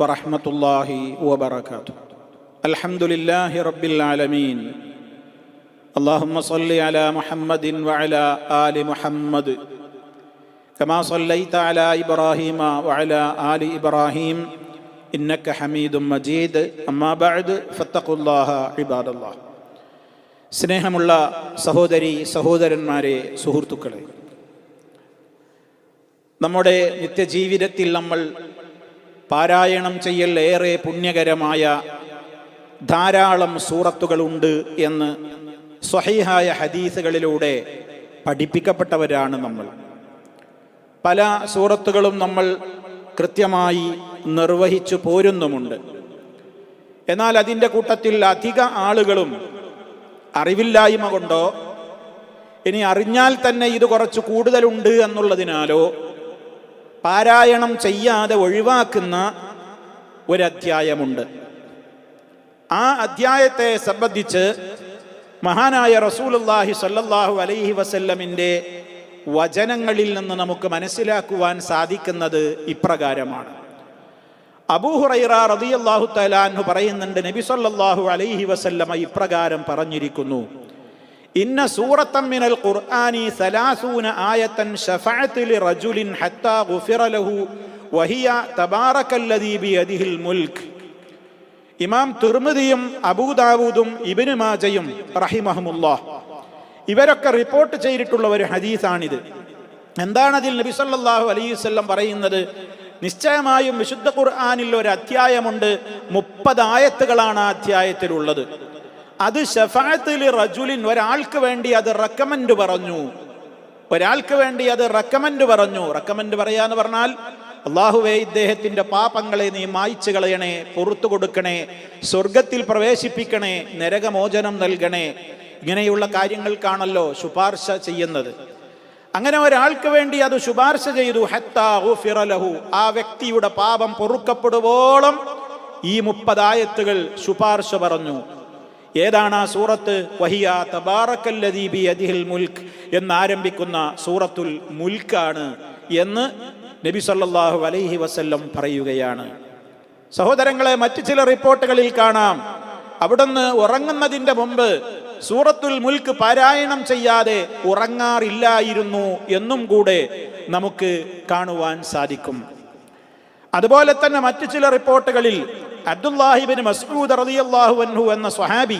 ورحمة الله وبركاته الحمد لله رب العالمين اللهم صل على محمد وعلى آل محمد كما صليت على إبراهيم وعلى آل إبراهيم إنك حميد مجيد أما بعد فاتقوا الله عباد الله സ്നേഹമുള്ള സഹോദരി സഹോദരന്മാരെ സുഹൃത്തുക്കളെ നമ്മുടെ നിത്യജീവിതത്തിൽ നമ്മൾ പാരായണം ചെയ്യൽ ഏറെ പുണ്യകരമായ ധാരാളം സൂറത്തുകളുണ്ട് എന്ന് സ്വഹീഹായ ഹദീസുകളിലൂടെ പഠിപ്പിക്കപ്പെട്ടവരാണ് നമ്മൾ. പല സൂറത്തുകളും നമ്മൾ കൃത്യമായി നിർവഹിച്ചു പോരുന്നുമുണ്ട്. എന്നാൽ അതിന്റെ കൂട്ടത്തിൽ അധിക ആളുകളും അറിവില്ലായ്മ കൊണ്ടോ ഇനി അറിഞ്ഞാൽ തന്നെ ഇത് കുറച്ച് കൂടുതലുണ്ട് എന്നുള്ളതിനാലോ പാരായണം ചെയ്യാതെ ഒഴിവാക്കുന്ന ഒരധ്യായമുണ്ട്. ആ അധ്യായത്തെ സംബന്ധിച്ച് മഹാനായ റസൂലുല്ലാഹി സല്ലല്ലാഹു അലൈഹി വസല്ലമിന്റെ വചനങ്ങളിൽ നിന്ന് നമുക്ക് മനസ്സിലാക്കുവാൻ സാധിക്കുന്നത് ഇപ്രകാരമാണ്. അബൂഹുറൈറ റളിയല്ലാഹു തലാൻഹു പറയുന്നുണ്ട് നബി സല്ലല്ലാഹു അലൈഹി വസല്ലമ ഇപ്രകാരം പറഞ്ഞിരിക്കുന്നു ഇന്ന സൂറത്തം മിനൽ ഖുർആനി സലാസൂന ആയത്തൻ ഷഫഅത്തിൽ റജുലിൻ ഹത്താ ഗുഫിറ ലഹു വഹിയ തബാറക്കല്ലദീ ബിയദിഹിൽ മുൽക്ക് ഇമാം തിർമിദിയും അബൂദാവൂദും ഇബ്നു മാജയും റഹിമഹമുല്ലാഹ് ഇവരൊക്കെ റിപ്പോർട്ട് ചെയ്തിട്ടുള്ള ഒരു ഹദീസാണിത്. എന്താണ് അതിൽ നബി സല്ലാഹു അലൈഹി വസല്ലം പറയുന്നത്? നിശ്ചയമായും വിശുദ്ധ ഖുർആാനിൽ ഒരു അധ്യായമുണ്ട്. മുപ്പത് ആയത്തുകളാണ് ആ അധ്യായത്തിലുള്ളത്. അത് ഷഫാത്തിൽ റജുലിൻ ഒരാൾക്ക് വേണ്ടി അത് റെക്കമെൻഡ് പറഞ്ഞു. ഒരാൾക്ക് വേണ്ടി അത് റെക്കമെൻഡ് പറഞ്ഞു. റെക്കമെൻഡ് പറയാന്ന് പറഞ്ഞാൽ അള്ളാഹുവേ ഇദ്ദേഹത്തിന്റെ പാപങ്ങളെ നീ മായ്ച്ചു കളയണേ പുറത്തു കൊടുക്കണേ സ്വർഗത്തിൽ പ്രവേശിപ്പിക്കണേ നരകമോചനം നൽകണേ. ഇങ്ങനെയുള്ള കാര്യങ്ങൾക്കാണല്ലോ ശുപാർശ ചെയ്യുന്നത്. അങ്ങനെ ഒരാൾക്ക് വേണ്ടി അത് ശുപാർശ ചെയ്തു. ലഹു. ആ വ്യക്തിയുടെ പാപം പൊറുക്കപ്പെടുവോളം ഈ മുപ്പതായത്തുകൾ ശുപാർശ പറഞ്ഞു. ഏതാണ് ആ സൂറത്ത്? വഹിയ തബാറക്കല്ലദീബി അദിഹിൽ മുൽക്ക് എന്നാരംഭിക്കുന്ന സൂറത്തുൽ മുൽക്കാണ് എന്ന് നബി സല്ലാഹു അലൈഹി വസല്ലം പറയുകയാണ്. സഹോദരങ്ങളെ മറ്റു ചില റിപ്പോർട്ടുകളിൽ കാണാം. അവിടുന്ന് ഉറങ്ങുന്നതിന്റെ മുമ്പ് സൂറത്തുൽ മുൽക്ക് പാരായണം ചെയ്യാതെ ഉറങ്ങാറില്ലായിരുന്നു എന്നും കൂടെ നമുക്ക് കാണുവാൻ സാധിക്കും. അതുപോലെ തന്നെ മറ്റു ചില റിപ്പോർട്ടുകളിൽ അബ്ദുല്ലാഹിബിൻ മസ്ഊദ് റളിയല്ലാഹു അൻഹു എന്ന സ്വഹാബി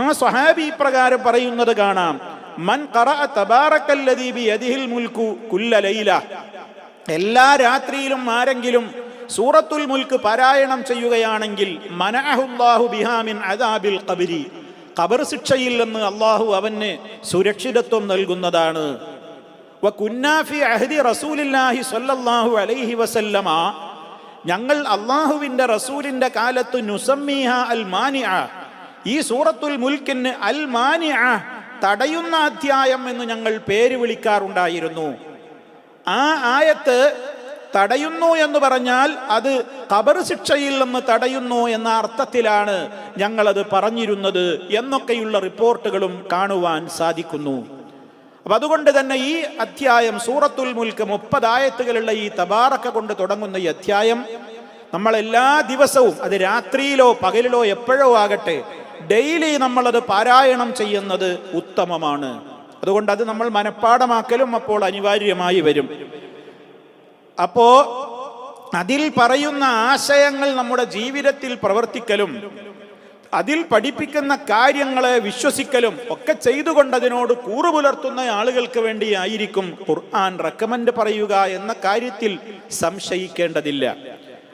ആ സ്വഹാബി പ്രകാരം പറയുന്നത് കാണാം. മൻ തബാറക്കല്ലദീ ബിയദിഹിൽ മുൽക്കു കുല്ല ലൈല. എല്ലാ രാത്രിയിലും ആരെങ്കിലും സൂറത്തുൽ മുൽക്ക് പാരായണം ചെയ്യുകയാണെങ്കിൽ മനഅഹുല്ലാഹു ബിഹാമിൻ അദാബിൽ ഖബരി. ഖബർ ശിക്ഷയിൽ നിന്ന് അള്ളാഹു അവന് സുരക്ഷിതത്വം നൽകുന്നതാണ്. വകുന്നാഫി അഹ്ദി റസൂലില്ലാഹി സ്വല്ലല്ലാഹു അലൈഹി വസല്ലമ ഞങ്ങൾ അള്ളാഹുവിന്റെ റസൂലിന്റെ കാലത്ത് നുസമ്മിഹ അൽ മാനിഅ ഈ സൂറത്തുൽ മുൽക്കിന് അൽ മാനിഅ തടയുന്ന അധ്യായം എന്ന് ഞങ്ങൾ പേര് വിളിക്കാറുണ്ടായിരുന്നു. ആ ആയത്ത് തടയുന്നു എന്ന് പറഞ്ഞാൽ അത് കബർ ശിക്ഷയിൽ നിന്ന് തടയുന്നു എന്ന അർത്ഥത്തിലാണ് ഞങ്ങളത് പറഞ്ഞിരുന്നത് എന്നൊക്കെയുള്ള റിപ്പോർട്ടുകളും കാണുവാൻ സാധിക്കുന്നു. അപ്പൊ അതുകൊണ്ട് തന്നെ ഈ അധ്യായം സൂറത്തുൽ മുൽക്ക് മുപ്പതായത്തുകളുള്ള ഈ തബാറക്ക കൊണ്ട് തുടങ്ങുന്ന ഈ അധ്യായം നമ്മൾ എല്ലാ ദിവസവും അത് രാത്രിയിലോ പകലിലോ എപ്പോഴോ ആകട്ടെ ഡെയിലി നമ്മളത് പാരായണം ചെയ്യുന്നത് ഉത്തമമാണ്. അതുകൊണ്ട് അത് നമ്മൾ മനഃപ്പാടമാക്കലും അപ്പോൾ അനിവാര്യമായി വരും. അപ്പോ അതിൽ പറയുന്ന ആശയങ്ങൾ നമ്മുടെ ജീവിതത്തിൽ പ്രവർത്തിക്കലും അതിൽ പഠിപ്പിക്കുന്ന കാര്യങ്ങളെ വിശ്വസിക്കലും ഒക്കെ ചെയ്തുകൊണ്ട് അതിനോട് കൂറുപുലർത്തുന്ന ആളുകൾക്ക് വേണ്ടിയായിരിക്കും ഖുർആൻ റെക്കമെൻഡ് പറയുക എന്ന കാര്യത്തിൽ സംശയിക്കേണ്ടതില്ല.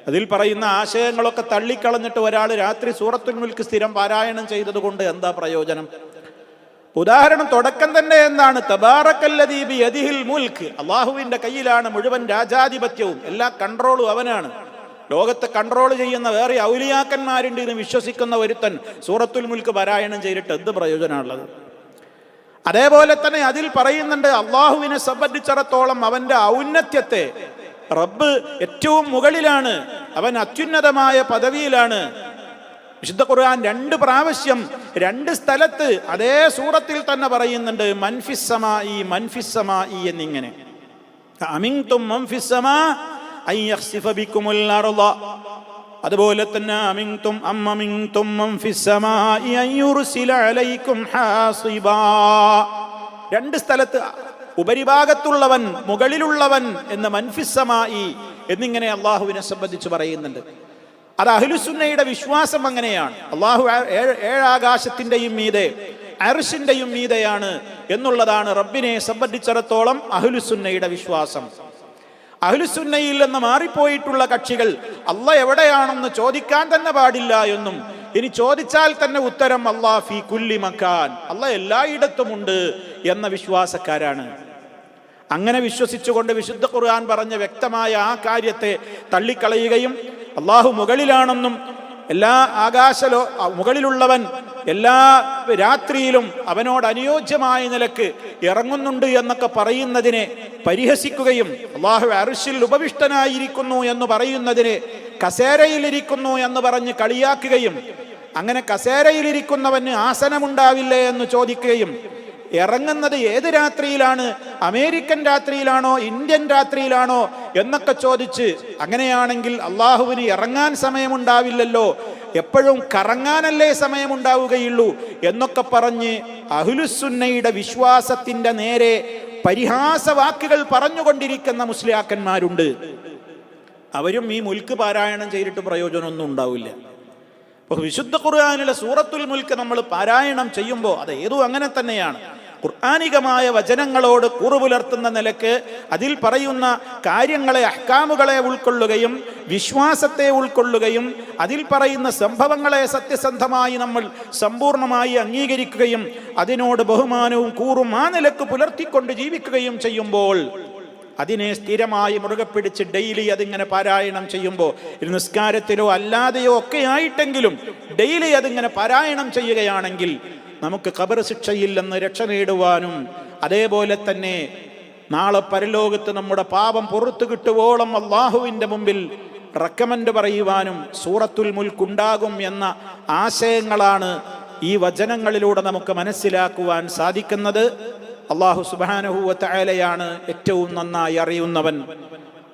അതിൽ പറയുന്ന ആശയങ്ങളൊക്കെ തള്ളിക്കളഞ്ഞിട്ട് ഒരാൾ രാത്രി സൂറത്തുൽ മുൽക്ക് സ്ഥിരം പാരായണം ചെയ്തതുകൊണ്ട് എന്താ പ്രയോജനം? ഉദാഹരണം തുടക്കം തന്നെ എന്താണ്? തബാറക്കല്ലദീബി മുൽക്ക് അള്ളാഹുവിന്റെ കയ്യിലാണ് മുഴുവൻ രാജാധിപത്യവും എല്ലാ കൺട്രോളും അവനാണ്. ലോകത്തെ കൺട്രോൾ ചെയ്യുന്ന വേറെ ഔലിയാക്കന്മാരുണ്ട് എന്ന് വിശ്വസിക്കുന്ന ഒരുത്തൻ സൂറത്തുൽ മുൽക്ക് പാരായണം ചെയ്തിട്ട് എന്ത് പ്രയോജനമുള്ളത്? അതേപോലെ തന്നെ അതിൽ പറയുന്നുണ്ട് അള്ളാഹുവിനെ സംബന്ധിച്ചിടത്തോളം അവന്റെ ഔന്നത്യത്തെ റബ്ബ് ഏറ്റവും മുകളിലാണ് അവൻ അത്യുന്നതമായ പദവിയിലാണ്. വിശുദ്ധ ഖുർആൻ രണ്ട് പ്രാവശ്യം രണ്ട് സ്ഥലത്ത് അതേ സൂറത്തിൽ തന്നെ പറയുന്നുണ്ട് മൻഫിസമാ ഈ മൻഫിസമാ ഈ എന്നിങ്ങനെ. അമിങ്തും മൻഫിസമാ അതുപോലെ തന്നെ അമിങ്തും അമ്മമിങ്തും രണ്ട് സ്ഥലത്ത് ഉപരിഭാഗത്തുള്ളവൻ മുകളിലുള്ളവൻ എന്ന് മൻഫിസമായി എന്നിങ്ങനെ അള്ളാഹുവിനെ സംബന്ധിച്ച് പറയുന്നുണ്ട്. അത് അഹ്ലുസുന്നയുടെ വിശ്വാസം അങ്ങനെയാണ്. അള്ളാഹു ഏഴാകാശത്തിന്റെയും മീതെ അർഷിന്റെയും മീതെയാണ് എന്നുള്ളതാണ് റബ്ബിനെ സംബന്ധിച്ചിടത്തോളം അഹ്ലുസുന്നയുടെ വിശ്വാസം. അഹ്ലുസുന്നയിൽ നിന്ന് മാറിപ്പോയിട്ടുള്ള കക്ഷികൾ അല്ല എവിടെയാണെന്ന് ചോദിക്കാൻ തന്നെ പാടില്ല എന്നും. ഇനി ചോദിച്ചാൽ തന്നെ ഉത്തരം അള്ളാ ഫി കുല്ലി മക്കാൻ അല്ല എല്ലായിടത്തുമുണ്ട് എന്ന വിശ്വാസക്കാരാണ്. അങ്ങനെ വിശ്വസിച്ചുകൊണ്ട് വിശുദ്ധ ഖുർആൻ പറഞ്ഞ വ്യക്തമായ ആ കാര്യത്തെ തള്ളിക്കളയുകയും അള്ളാഹു മുകളിലാണെന്നും എല്ലാ ആകാശലോ മുകളിലുള്ളവൻ എല്ലാ രാത്രിയിലും അവനോട് അനുയോജ്യമായ നിലയ്ക്ക് ഇറങ്ങുന്നുണ്ട് എന്നൊക്കെ പറയുന്നതിനെ പരിഹസിക്കുകയും അള്ളാഹു അറിശിൽ ഉപവിഷ്ടനായിരിക്കുന്നു എന്ന് പറയുന്നതിനെ കസേരയിലിരിക്കുന്നു എന്ന് പറഞ്ഞ് കളിയാക്കുകയും അങ്ങനെ കസേരയിലിരിക്കുന്നവന് ആസനമുണ്ടാവില്ലേ എന്ന് ചോദിക്കുകയും ഇറങ്ങുന്നത് ഏത് രാത്രിയിലാണ്? അമേരിക്കൻ രാത്രിയിലാണോ? ഇന്ത്യൻ രാത്രിയിലാണോ? എന്നൊക്കെ ചോദിച്ച് അങ്ങനെയാണെങ്കിൽ അള്ളാഹുവിന് ഇറങ്ങാൻ സമയമുണ്ടാവില്ലല്ലോ. എപ്പോഴും കറങ്ങാനല്ലേ സമയമുണ്ടാവുകയുള്ളൂ എന്നൊക്കെ പറഞ്ഞ് അഹുലുസുന്നയുടെ വിശ്വാസത്തിന്റെ നേരെ പരിഹാസ വാക്കുകൾ പറഞ്ഞുകൊണ്ടിരിക്കുന്ന മുസ്ലിയാക്കന്മാരുണ്ട്. അവരും ഈ മുൽക്ക് പാരായണം ചെയ്തിട്ട് പ്രയോജനമൊന്നും ഉണ്ടാവില്ല. അപ്പോൾ വിശുദ്ധ ഖുർആാനിലെ സൂറത്തുൽ മുൽക്ക് നമ്മൾ പാരായണം ചെയ്യുമ്പോൾ അത് ഏതും അങ്ങനെ തന്നെയാണ്. ഖുർആാനികമായ വചനങ്ങളോട് കൂറുപുലർത്തുന്ന നിലയ്ക്ക് അതിൽ പറയുന്ന കാര്യങ്ങളെ അഹ്കാമുകളെ ഉൾക്കൊള്ളുകയും വിശ്വാസത്തെ ഉൾക്കൊള്ളുകയും അതിൽ പറയുന്ന സംഭവങ്ങളെ സത്യസന്ധമായി നമ്മൾ സമ്പൂർണമായി അംഗീകരിക്കുകയും അതിനോട് ബഹുമാനവും കൂറും ആ നിലയ്ക്ക് പുലർത്തിക്കൊണ്ട് ജീവിക്കുകയും ചെയ്യുമ്പോൾ അതിനെ സ്ഥിരമായി മുറുകെ പിടിച്ച് ഡെയിലി അതിങ്ങനെ പാരായണം ചെയ്യുമ്പോൾ നിസ്കാരത്തിലോ അല്ലാതെയോ ഒക്കെ ആയിട്ടെങ്കിലും ഡെയിലി അതിങ്ങനെ പാരായണം ചെയ്യുകയാണെങ്കിൽ നമുക്ക് ഖബർ ശിക്ഷയില്ലെന്ന് രക്ഷ നേടുവാനും അതേപോലെ തന്നെ നാളെ പരലോകത്ത് നമ്മുടെ പാപം പുറത്തു കിട്ടുവോളം അള്ളാഹുവിന്റെ മുമ്പിൽ റെക്കമെൻഡ് പറയുവാനും സൂറത്തുൽ മുൽക്കുണ്ടാകും എന്ന ആശയങ്ങളാണ് ഈ വചനങ്ങളിലൂടെ നമുക്ക് മനസ്സിലാക്കുവാൻ സാധിക്കുന്നത്. അള്ളാഹു സുബാനഹുവലയാണ് ഏറ്റവും നന്നായി അറിയുന്നവൻ.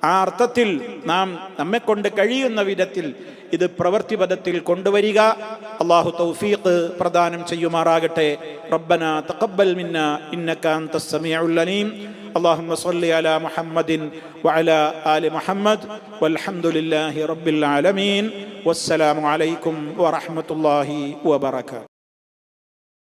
ആ അർത്ഥത്തിൽ നാം നമ്മെ കൊണ്ട് കഴിയുന്ന വിധത്തിൽ ഇത് പ്രവൃത്തിപദത്തിൽ കൊണ്ടുവരിക അള്ളാഹു തൗഫീഖ് പ്രദാനം ചെയ്യുമാറാകട്ടെ റബ്ബന തഖബ്ബൽ മിന്ന ഇന്നക അൻതസ് സമീഉൽ അലീം اللهم صل على محمد وعلى آل محمد والحمد لله رب العالمين والسلام عليكم ورحمة الله وبركاته